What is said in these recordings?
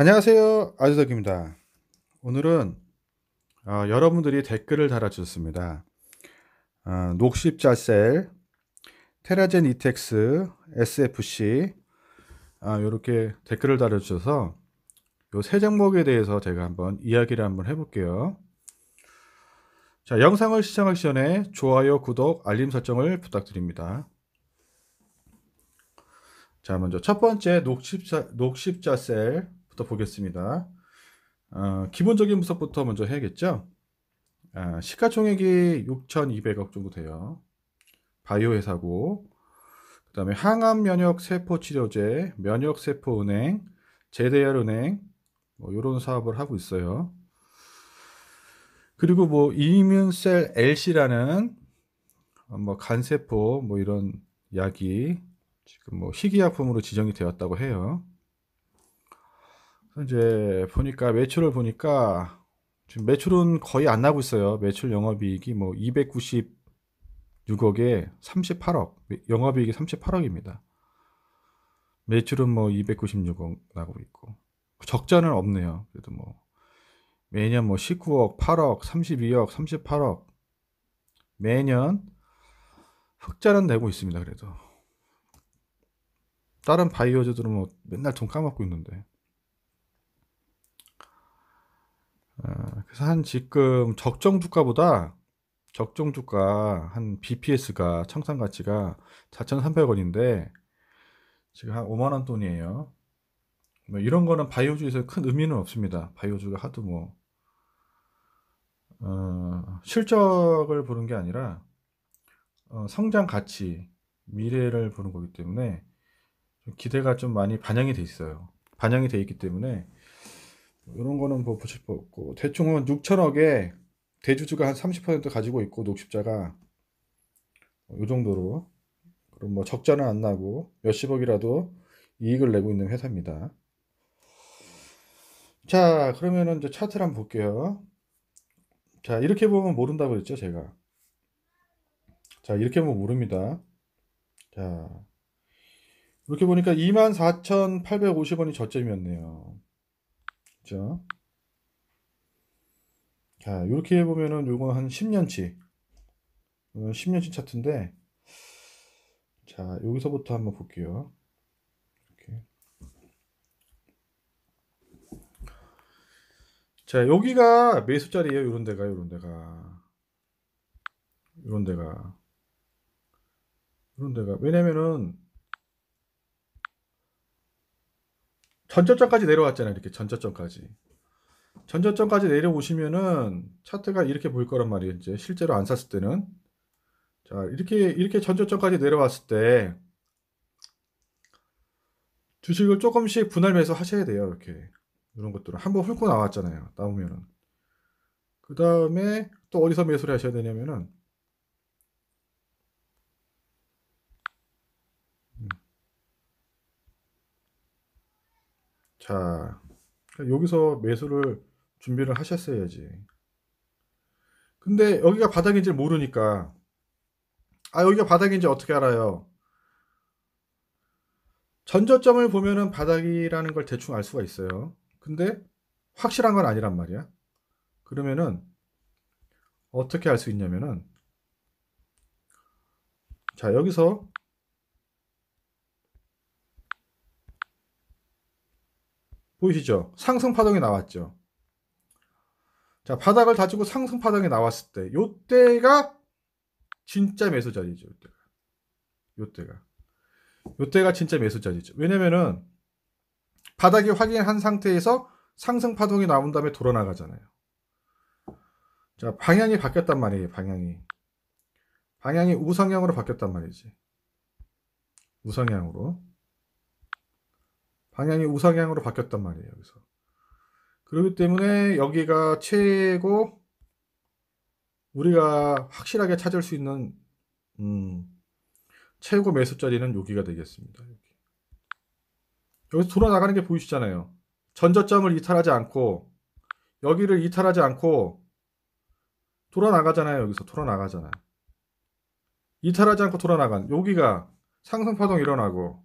안녕하세요. 아주석입니다. 오늘은 어, 여러분들이 댓글을 달아주셨습니다. 어, 녹십자셀, 테라젠 이텍스, SFC 이렇게 어, 댓글을 달아주셔서 이 세 종목에 대해서 제가 한번 이야기를 한번 해볼게요. 자, 영상을 시청하기 전에 좋아요, 구독, 알림 설정을 부탁드립니다. 자, 먼저 첫 번째 녹십자, 녹십자셀 부터 보겠습니다. 어, 기본적인 분석부터 먼저 해야겠죠. 아, 시가총액이 6,200억 정도 돼요. 바이오 회사고, 그 다음에 항암 면역 세포 치료제, 면역 세포 은행, 제대열 은행, 뭐 이런 사업을 하고 있어요. 그리고 뭐 이뮨셀 LC라는 뭐 간세포 뭐 이런 약이 지금 뭐 희귀약품으로 지정이 되었다고 해요. 이제 보니까 매출을 보니까 지금 매출은 거의 안 나고 있어요. 매출 영업이익이 뭐 296억에 38억, 영업이익이 38억입니다. 매출은 뭐 296억 나고 있고 적자는 없네요. 그래도 뭐 매년 뭐 19억, 8억, 32억, 38억 매년 흑자는 내고 있습니다. 그래도 다른 바이오즈들은 뭐 맨날 돈 까먹고 있는데 어, 그래서 한 지금 적정 주가보다 적정 주가 한 BPS가 청산 가치가 4,300원인데 지금 한 5만 원 돈이에요. 뭐 이런 거는 바이오주에서 큰 의미는 없습니다. 바이오주가 하도 뭐 어, 실적을 보는 게 아니라 어, 성장 가치, 미래를 보는 거기 때문에 좀 기대가 좀 많이 반영이 돼 있어요. 반영이 돼 있기 때문에 이런 거는 뭐 보실 거 없고 대충은 6천억에 대주주가 한 30% 가지고 있고 녹십자가 이 정도로 그럼 뭐 적자는 안 나고 몇십억이라도 이익을 내고 있는 회사입니다. 자 그러면은 이제 차트를 한번 볼게요. 자, 이렇게 보면 모른다고 했죠, 제가. 자, 이렇게 보면 모릅니다. 자, 이렇게 보니까 24,850원이 저점이었네요. 그죠? 자, 이렇게 보면은 요거 한 10년치. 10년치 차트인데, 자, 여기서부터 한번 볼게요. 자, 여기가 매수 자리예요. 이런 데가, 이런 데가. 이런 데가. 이런 데가. 왜냐면은, 전저점까지 내려왔잖아요. 이렇게 전저점까지. 전저점까지 내려오시면은 차트가 이렇게 보일 거란 말이에요. 이제 실제로 안 샀을 때는. 자, 이렇게, 이렇게 전저점까지 내려왔을 때 주식을 조금씩 분할 매수 하셔야 돼요. 이렇게. 이런 것들은 한번 훑고 나왔잖아요. 나오면은. 그 다음에 또 어디서 매수를 하셔야 되냐면은 자, 여기서 매수를 준비를 하셨어야지. 근데 여기가 바닥인지 모르니까 아 여기가 바닥인지 어떻게 알아요? 전저점을 보면은 바닥이라는 걸 대충 알 수가 있어요. 근데 확실한 건 아니란 말이야. 그러면은 어떻게 할수 있냐면은 자 여기서 보이시죠? 상승 파동이 나왔죠. 자 바닥을 다지고 상승 파동이 나왔을 때 요때가 진짜 매수 자리죠. 요때가 요때가 요때가 진짜 매수 자리죠. 왜냐면은 바닥이 확인한 상태에서 상승 파동이 나온 다음에 돌아 나가잖아요. 자, 방향이 바뀌었단 말이에요, 방향이. 방향이 우상향으로 바뀌었단 말이지. 우상향으로. 방향이 우상향으로 바뀌었단 말이에요, 여기서. 그렇기 때문에 여기가 최고 우리가 확실하게 찾을 수 있는 음, 최고 매수 자리는 여기가 되겠습니다. 여기. 여기서 돌아나가는 게 보이시잖아요. 전저점을 이탈하지 않고 여기를 이탈하지 않고 돌아나가잖아요. 여기서 돌아나가잖아요. 이탈하지 않고 돌아나간 여기가 상승파동 일어나고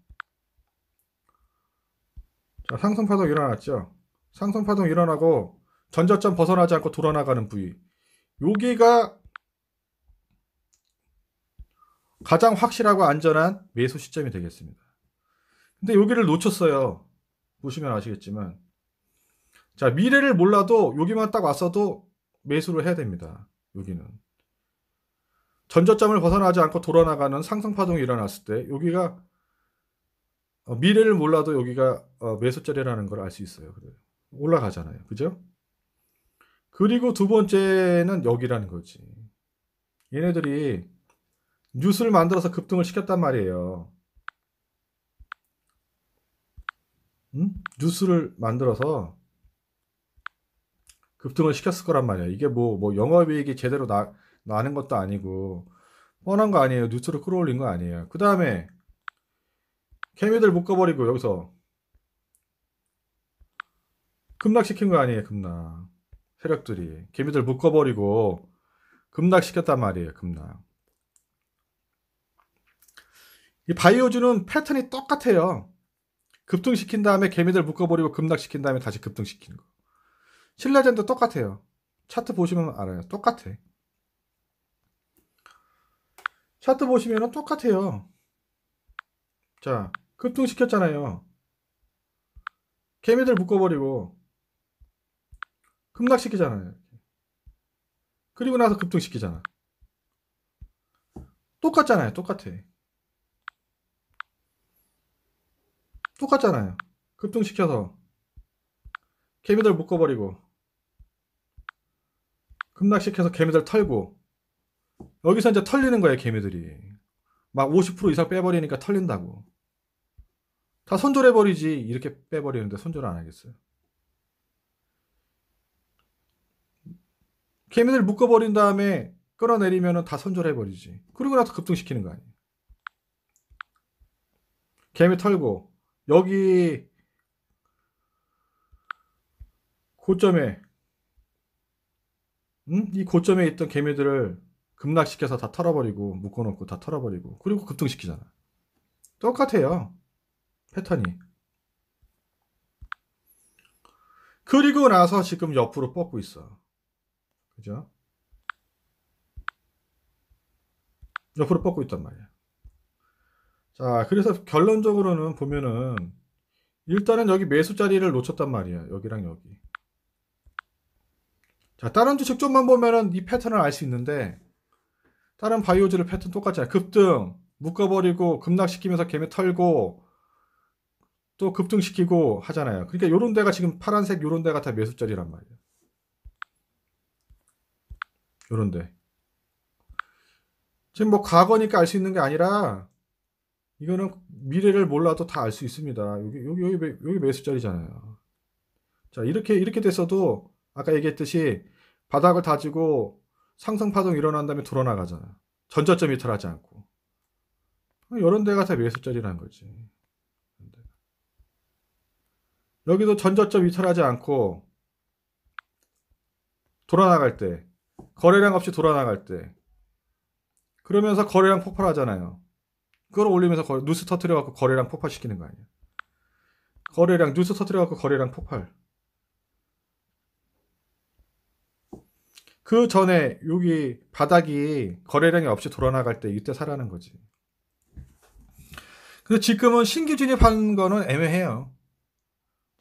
자 상승파동 일어났죠. 상승파동 일어나고 전저점 벗어나지 않고 돌아나가는 부위. 여기가 가장 확실하고 안전한 매수 시점이 되겠습니다. 근데 여기를 놓쳤어요. 보시면 아시겠지만. 자, 미래를 몰라도 여기만 딱 왔어도 매수를 해야 됩니다. 여기는. 전저점을 벗어나지 않고 돌아나가는 상승파동이 일어났을 때 여기가 어, 미래를 몰라도 여기가 어, 매수자리라는 걸 알 수 있어요. 올라가잖아요. 그죠? 그리고 두 번째는 여기라는 거지. 얘네들이 뉴스를 만들어서 급등을 시켰단 말이에요. 응? 뉴스를 만들어서 급등을 시켰을 거란 말이야. 이게 뭐, 뭐 영업이익이 제대로 나, 나는 것도 아니고, 뻔한 거 아니에요. 뉴스를 끌어올린 거 아니에요. 그 다음에, 개미들 묶어버리고, 여기서, 급락시킨 거 아니에요. 급락. 세력들이. 개미들 묶어버리고, 급락시켰단 말이에요. 급락. 이 바이오주는 패턴이 똑같아요. 급등시킨 다음에 개미들 묶어버리고 급락시킨 다음에 다시 급등시키는 거. 신라젠도 똑같아요. 차트 보시면 알아요. 똑같아. 차트 보시면 똑같아요. 자, 급등시켰잖아요. 개미들 묶어버리고 급락시키잖아요. 그리고 나서 급등시키잖아. 똑같잖아요. 똑같아. 똑같잖아요. 급등시켜서 개미들 묶어버리고 급락시켜서 개미들 털고 여기서 이제 털리는 거예요 개미들이 막 50% 이상 빼버리니까 털린다고 다 손절해버리지. 이렇게 빼버리는데 손절 안 하겠어요. 개미들 묶어버린 다음에 끌어내리면 다 손절해버리지. 그리고 나서 급등시키는 거 아니에요. 개미 털고 여기 고점에 음? 이 고점에 있던 개미들을 급락시켜서 다 털어버리고 묶어놓고 다 털어버리고 그리고 급등시키잖아. 똑같아요 패턴이 그리고 나서 지금 옆으로 뻗고 있어 그죠? 옆으로 뻗고 있단 말이야 자, 그래서 결론적으로는 보면은 일단은 여기 매수 자리를 놓쳤단 말이야. 여기랑 여기. 자, 다른 주식 좀만 보면은 이 패턴을 알 수 있는데 다른 바이오즈를 패턴 똑같잖아요. 급등, 묶어버리고 급락시키면서 개미 털고 또 급등시키고 하잖아요. 그러니까 요런 데가 지금 파란색 요런 데가 다 매수 자리란 말이에요. 요런 데. 지금 뭐 과거니까 알 수 있는 게 아니라 이거는 미래를 몰라도 다 알 수 있습니다. 여기, 여기, 여기, 여기 매수자리잖아요. 자, 이렇게, 이렇게 됐어도, 아까 얘기했듯이, 바닥을 다지고 상승 파동 일어난 다음에 돌아나가잖아요. 전저점 이탈하지 않고. 이런 데가 다 매수자리라는 거지. 여기도 전저점 이탈하지 않고, 돌아나갈 때, 거래량 없이 돌아나갈 때, 그러면서 거래량 폭발하잖아요. 끌어올리면서 거, 뉴스 터트려갖고 거래량 폭발시키는 거 아니야. 거래량, 뉴스 터트려갖고 거래량 폭발. 그 전에 여기 바닥이 거래량이 없이 돌아나갈 때 이때 사라는 거지. 근데 지금은 신규 진입한 거는 애매해요.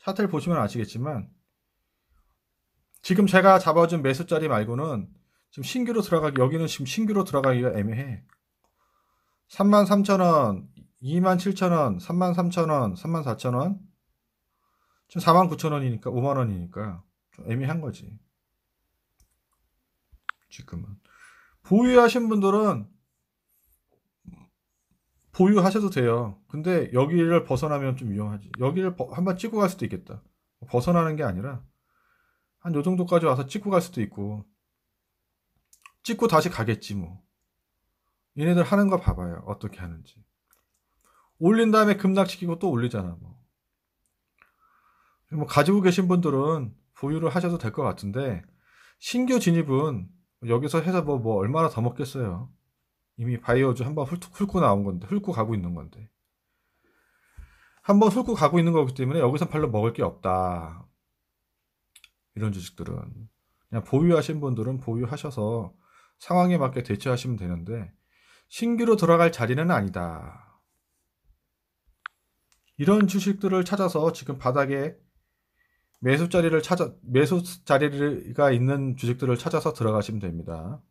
차트를 보시면 아시겠지만 지금 제가 잡아준 매수 자리 말고는 지금 신규로 들어가기 여기는 지금 신규로 들어가기가 애매해. 33,000원, 27,000원, 33,000원, 34,000원. 지금 49,000원이니까 5만 원이니까 좀 애매한 거지. 지금은. 보유하신 분들은 보유하셔도 돼요. 근데 여기를 벗어나면 좀 위험하지. 여기를 한번 찍고 갈 수도 있겠다. 벗어나는 게 아니라 한 요 정도까지 와서 찍고 갈 수도 있고 찍고 다시 가겠지 뭐. 얘네들 하는 거 봐봐요. 어떻게 하는지. 올린 다음에 급락시키고 또 올리잖아. 뭐. 뭐 가지고 계신 분들은 보유를 하셔도 될 것 같은데 신규 진입은 여기서 해서 뭐, 뭐 얼마나 더 먹겠어요. 이미 바이오즈 한번 훑고 나온 건데 훑고 가고 있는 건데 한번 훑고 가고 있는 거기 때문에 여기서 별로 먹을 게 없다. 이런 주식들은 그냥 보유하신 분들은 보유하셔서 상황에 맞게 대처하시면 되는데 신규로 들어갈 자리는 아니다. 이런 주식들을 찾아서 지금 바닥에 매수 자리를 찾아 매수 자리가 있는 주식들을 찾아서 들어가시면 됩니다.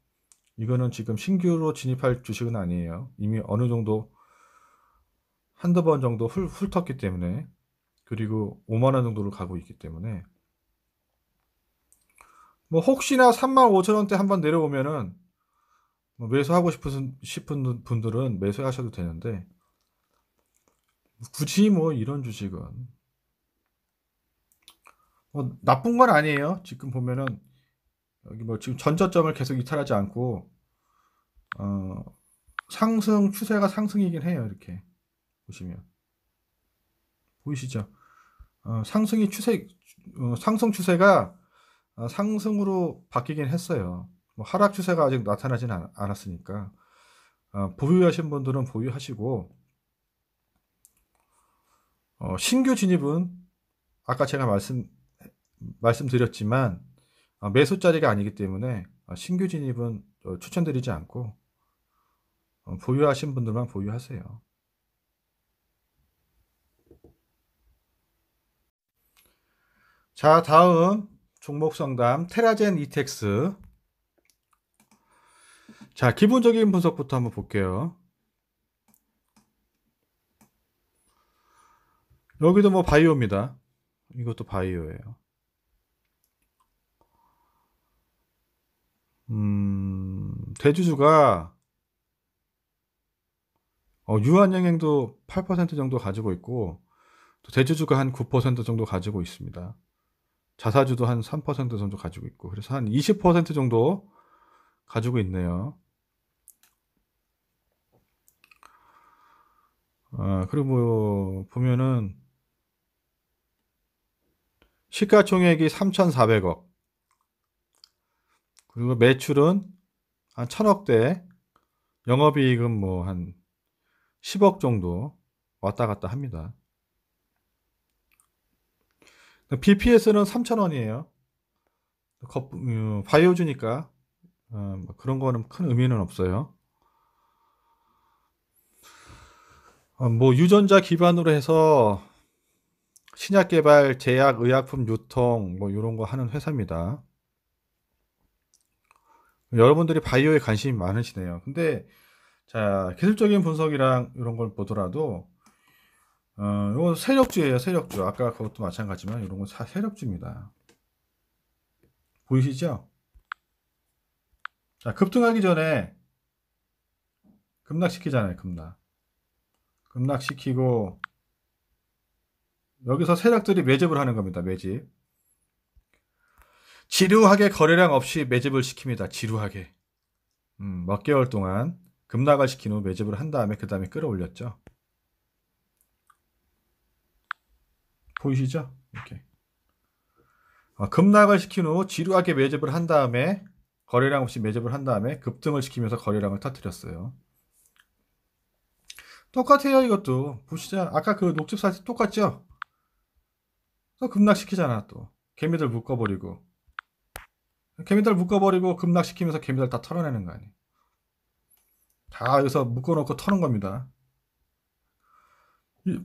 이거는 지금 신규로 진입할 주식은 아니에요. 이미 어느 정도 한두 번 정도 훑, 훑었기 때문에 그리고 5만 원 정도를 가고 있기 때문에 뭐 혹시나 3만 5천 원대 한번 내려오면은 뭐 매수하고 싶은 싶은 분들은 매수하셔도 되는데 굳이 뭐 이런 주식은 뭐 나쁜 건 아니에요. 지금 보면은 여기 뭐 지금 전저점을 계속 이탈하지 않고 어 상승 추세가 상승이긴 해요. 이렇게 보시면 보이시죠? 어 상승이 추세 어 상승 추세가 어 상승으로 바뀌긴 했어요. 뭐 하락 추세가 아직 나타나진 않, 않았으니까 어 보유하신 분들은 보유하시고 어 신규 진입은 아까 제가 말씀 말씀드렸지만 어, 매수 자리가 아니기 때문에 어, 신규 진입은 어, 추천드리지 않고 보유하신 분들만 보유하세요. 자, 다음 종목 상담 테라젠 이텍스. 자, 기본적인 분석부터 한번 볼게요. 여기도 뭐 바이오입니다. 이것도 바이오예요. 음, 대주주가 어, 유한영행도 8% 정도 가지고 있고 또 대주주가 한 9% 정도 가지고 있습니다. 자사주도 한 3% 정도 가지고 있고 그래서 한 20% 정도 가지고 있네요. 아, 그리고 뭐 보면은 시가총액이 3,400억 그리고 매출은 한 천억대, 영업이익은 뭐 한 10억 정도 왔다 갔다 합니다. BPS는 3,000원이에요. 어, 바이오주니까 어, 뭐 그런 거는 큰 의미는 없어요. 어, 뭐 유전자 기반으로 해서 신약 개발, 제약, 의약품 유통 뭐 이런 거 하는 회사입니다. 여러분들이 바이오에 관심이 많으시네요. 근데 자 기술적인 분석이랑 이런 걸 보더라도 어, 이거 세력주예요, 세력주. 아까 그것도 마찬가지지만 이런 건 세력주입니다. 보이시죠? 자, 급등하기 전에 급락시키잖아요, 급락. 급락시키고 여기서 세력들이 매집을 하는 겁니다, 매집. 지루하게 거래량 없이 매집을 시킵니다. 지루하게. 음, 몇 개월 동안 급락을 시킨 후 매집을 한 다음에 그 다음에 끌어올렸죠. 보이시죠? 이렇게. 어, 급락을 시킨 후 지루하게 매집을 한 다음에 거래량 없이 매집을 한 다음에 급등을 시키면서 거래량을 터뜨렸어요. 똑같아요 이것도 보시죠 아까 그 녹즙 사실 똑같죠 또 급락시키잖아 또 개미들 묶어버리고 개미들 묶어버리고 급락시키면서 개미들 다 털어내는 거 아니에요. 다 여기서 묶어놓고 터는 겁니다. 이,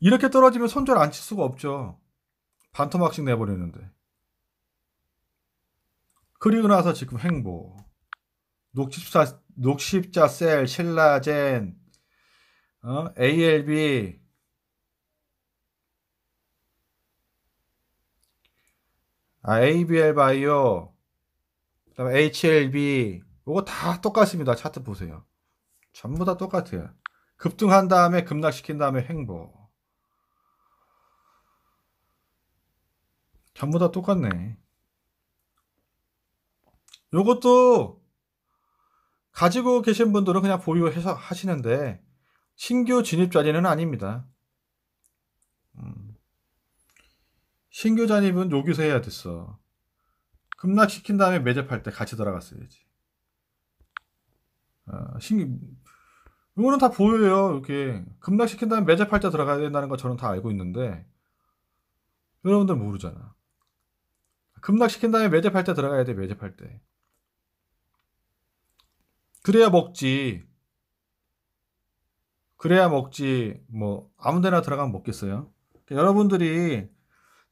이렇게 떨어지면 손절 안 칠 수가 없죠. 반토막씩 내버리는데. 그리고 나서 지금 행보. 녹십자, 녹십자 셀, 신라젠, 어? ALB, 아, ABL 바이오, 그다음에 HLB, 이거 다 똑같습니다. 차트 보세요. 전부 다 똑같아요. 급등한 다음에 급락시킨 다음에 횡보. 전부 다 똑같네. 요것도 가지고 계신 분들은 그냥 보유해서 하시는데 신규 진입 자리는 아닙니다. 음. 신규 잔입은 여기서 해야 됐어. 급락시킨 다음에 매집할 때 같이 들어갔어야지. 어, 신규, 이거는 다 보여요. 이렇게. 급락시킨 다음에 매집할 때 들어가야 된다는 거 저는 다 알고 있는데, 여러분들 모르잖아. 급락시킨 다음에 매집할 때 들어가야 돼, 매집할 때. 그래야 먹지. 그래야 먹지. 뭐, 아무 데나 들어가면 먹겠어요. 그러니까 여러분들이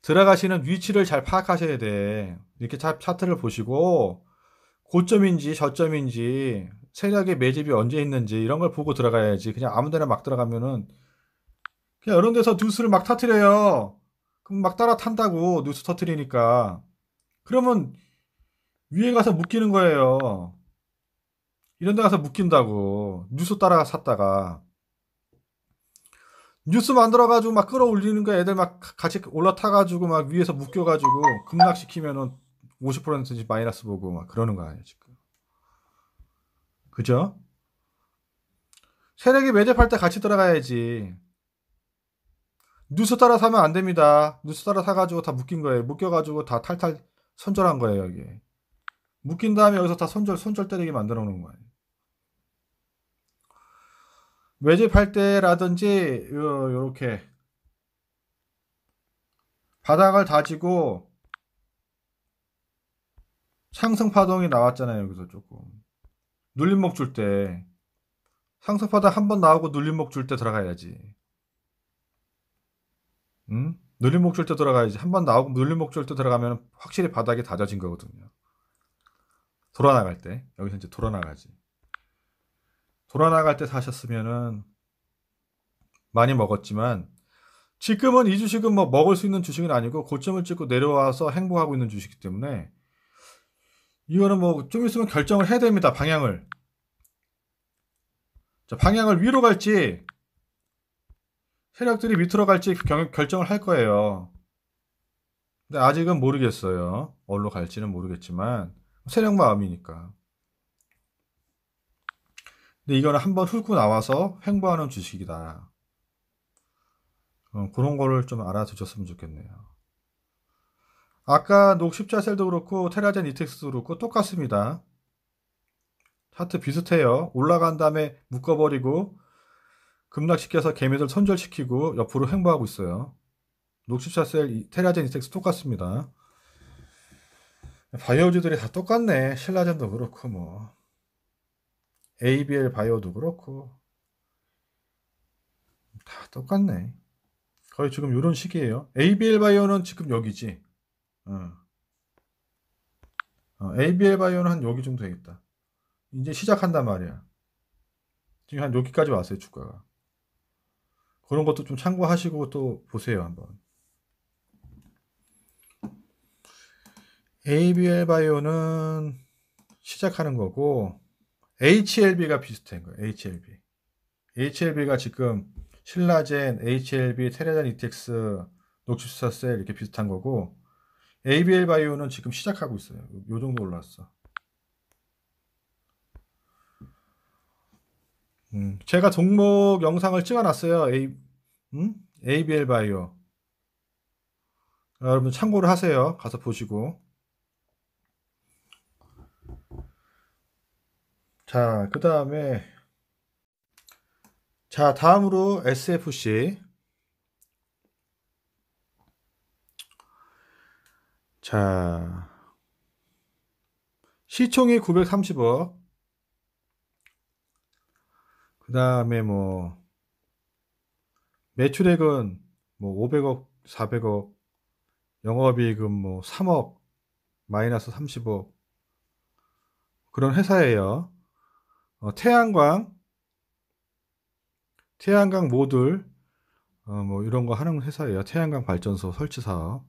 들어가시는 위치를 잘 파악하셔야 돼. 이렇게 차, 차트를 보시고, 고점인지 저점인지, 세력의 매집이 언제 있는지, 이런 걸 보고 들어가야지. 그냥 아무 데나 막 들어가면은, 그냥 이런 데서 뉴스를 막 터트려요. 그럼 막 따라 탄다고, 뉴스 터트리니까. 그러면, 위에 가서 묶이는 거예요. 이런 데 가서 묶인다고. 뉴스 따라 샀다가. 뉴스 만들어가지고 막 끌어올리는 거 애들 막 같이 올라타가지고 막 위에서 묶여가지고 급락시키면은 50%지 마이너스 보고 막 그러는 거 아니에요, 지금. 그죠? 세력이 매집할 때 같이 들어가야지. 뉴스 따라 사면 안 됩니다. 뉴스 따라 사가지고 다 묶인 거예요. 묶여가지고 다 탈탈 손절한 거예요, 여기. 묶인 다음에 여기서 다 손절, 손절 때리게 만들어 놓은 거예요. 매집할 때라든지 요렇게 바닥을 다지고 상승 파동이 나왔잖아요. 여기서 조금 눌림목 줄 때 상승 파동 한 번 나오고 눌림목 줄 때 들어가야지. 응? 눌림목 줄 때 들어가야지. 한 번 나오고 눌림목 줄 때 들어가면 확실히 바닥이 다져진 거거든요. 돌아 나갈 때 여기서 이제 돌아 나가지. 돌아나갈 때 사셨으면은 많이 먹었지만 지금은 이 주식은 뭐 먹을 수 있는 주식은 아니고 고점을 찍고 내려와서 행보하고 있는 주식이기 때문에 이거는 뭐 좀 있으면 결정을 해야 됩니다. 방향을. 자, 방향을 위로 갈지 세력들이 밑으로 갈지 경, 결정을 할 거예요. 근데 아직은 모르겠어요. 어디로 갈지는 모르겠지만 세력 마음이니까. 근데 이거는 한번 훑고 나와서 횡보하는 주식이다. 어, 그런 거를 좀 알아두셨으면 좋겠네요. 아까 녹십자셀도 그렇고 테라젠 이텍스도 그렇고 똑같습니다. 차트 비슷해요. 올라간 다음에 묶어버리고 급락시켜서 개미들 손절시키고 옆으로 횡보하고 있어요. 녹십자셀, 테라젠 이텍스 똑같습니다. 바이오주들이 다 똑같네. 신라젠도 그렇고 뭐. ABL 바이오도 그렇고 다 똑같네. 거의 지금 이런 시기에요. ABL 바이오는 지금 여기지. 어. 어, ABL 바이오는 한 여기 정도 되겠다. 이제 시작한단 말이야. 지금 한 여기까지 왔어요, 주가가. 그런 것도 좀 참고하시고 또 보세요, 한번. ABL 바이오는 시작하는 거고, HLB가 비슷한 거예요. HLB. HLB가 지금 신라젠, HLB, 테레단 이텍스, 녹시스타셀 이렇게 비슷한 거고 ABL 바이오는 지금 시작하고 있어요. 요 정도 올랐어. 음, 제가 종목 영상을 찍어놨어요. A, 음? ABL 바이오. 여러분 참고를 하세요. 가서 보시고. 자, 그 다음에, 자, 다음으로 SFC. 자, 시총이 930억. 그 다음에 뭐, 매출액은 뭐 500억, 400억, 영업이익은 뭐 3억, 마이너스 30억. 그런 회사예요. 어, 태양광, 태양광 모듈, 어, 뭐 이런 거 하는 회사예요. 태양광 발전소 설치 사업.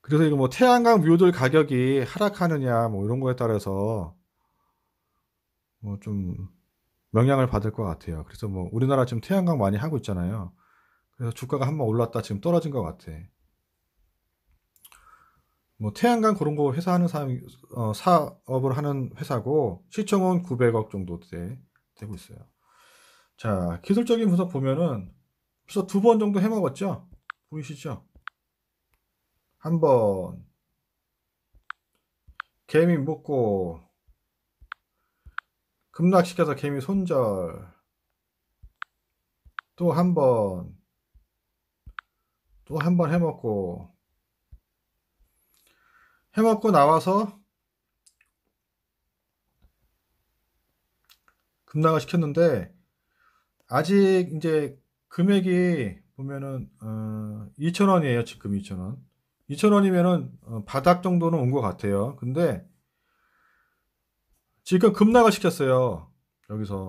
그래서 이거 뭐 태양광 모듈 가격이 하락하느냐 뭐 이런 거에 따라서 뭐 좀 영향을 받을 것 같아요. 그래서 뭐 우리나라 지금 태양광 많이 하고 있잖아요. 그래서 주가가 한번 올랐다 지금 떨어진 것 같아. 뭐 태양광 그런 거 회사 하는 사람 어, 사업을 하는 회사고 시총은 900억 정도 돼, 되고 있어요. 자 기술적인 분석 보면은 벌써 두 번 정도 해먹었죠? 보이시죠? 한 번 개미 묶고 급락시켜서 개미 손절 또 한 번 또 한 번 해먹고 해먹고 나와서 급락을 시켰는데 아직 이제 금액이 보면은 어, 2,000원이에요. 지금 2,000원. 2,000원이면은 어, 바닥 정도는 온 것 같아요. 근데 지금 급락을 시켰어요. 여기서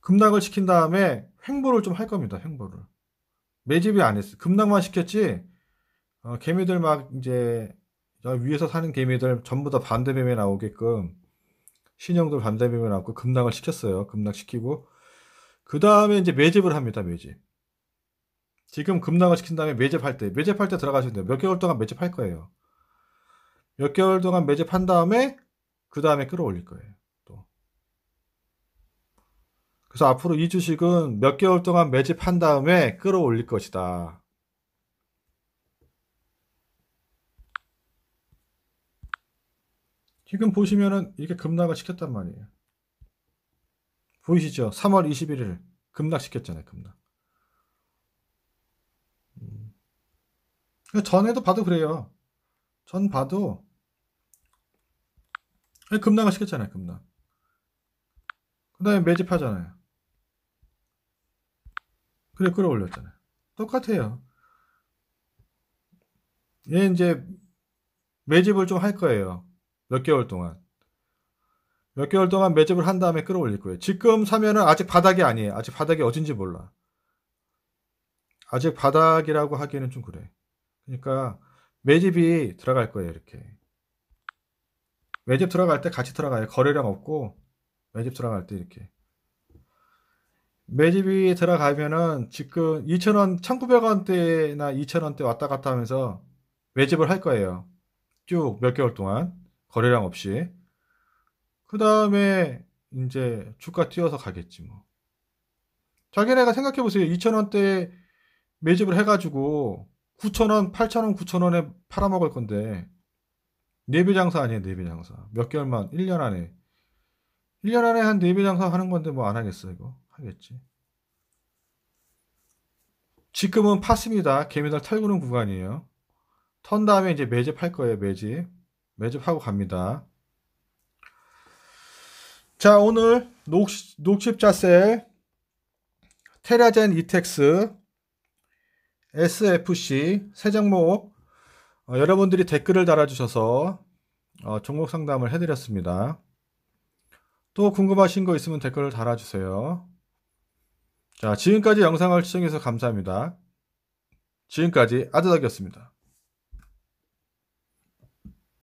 급락을 시킨 다음에 횡보를 좀 할 겁니다. 횡보를 매집이 안 했어요. 급락만 시켰지 어, 개미들 막 이제 위에서 사는 개미들 전부 다 반대뱀에 나오게끔 신형들 반대뱀에 나오고 급락을 시켰어요. 급락시키고 그 다음에 이제 매집을 합니다. 매집. 지금 급락을 시킨 다음에 매집할 때 매집할 때 들어가시면 돼요. 몇 개월 동안 매집할 거예요. 몇 개월 동안 매집한 다음에 그 다음에 끌어올릴 거예요. 또. 그래서 앞으로 이 주식은 몇 개월 동안 매집한 다음에 끌어올릴 것이다. 지금 보시면은 이렇게 급락을 시켰단 말이에요. 보이시죠? 3월 21일 급락시켰잖아요. 급락. 음. 전에도 봐도 그래요. 전 봐도 급락을 시켰잖아요. 급락. 그 다음에 매집하잖아요. 그래 끌어올렸잖아요. 똑같아요. 얘 이제 매집을 좀 할 거예요. 몇 개월 동안. 몇 개월 동안 매집을 한 다음에 끌어올릴 거예요. 지금 사면은 아직 바닥이 아니에요. 아직 바닥이 어딘지 몰라. 아직 바닥이라고 하기에는 좀 그래. 그러니까 매집이 들어갈 거예요. 이렇게. 매집 들어갈 때 같이 들어가요. 거래량 없고 매집 들어갈 때 이렇게. 매집이 들어가면은 지금 2,000원, 1,900원대나 2,000원대 왔다 갔다 하면서 매집을 할 거예요. 쭉 몇 개월 동안. 거래량 없이. 그 다음에 이제 주가 뛰어서 가겠지 뭐. 자기네가 생각해 보세요. 2,000원대 매집을 해가지고 9,000원, 8,000원, 9,000원에 팔아먹을 건데 4배 장사 아니에요. 4배 장사. 몇 개월만 1년 안에 1년 안에 한 4배 장사 하는 건데 뭐 안 하겠어 이거. 하겠지. 지금은 팠습니다. 개미들 털구는 구간이에요. 턴 다음에 이제 매집할 거예요. 매집. 매집하고 갑니다. 자, 오늘 녹, 녹십자셀 테라젠 이텍스 SFC 세 종목 어, 여러분들이 댓글을 달아주셔서 어, 종목 상담을 해드렸습니다. 또 궁금하신 거 있으면 댓글을 달아주세요. 자, 지금까지 영상을 시청해서 감사합니다. 지금까지 아드덕이었습니다.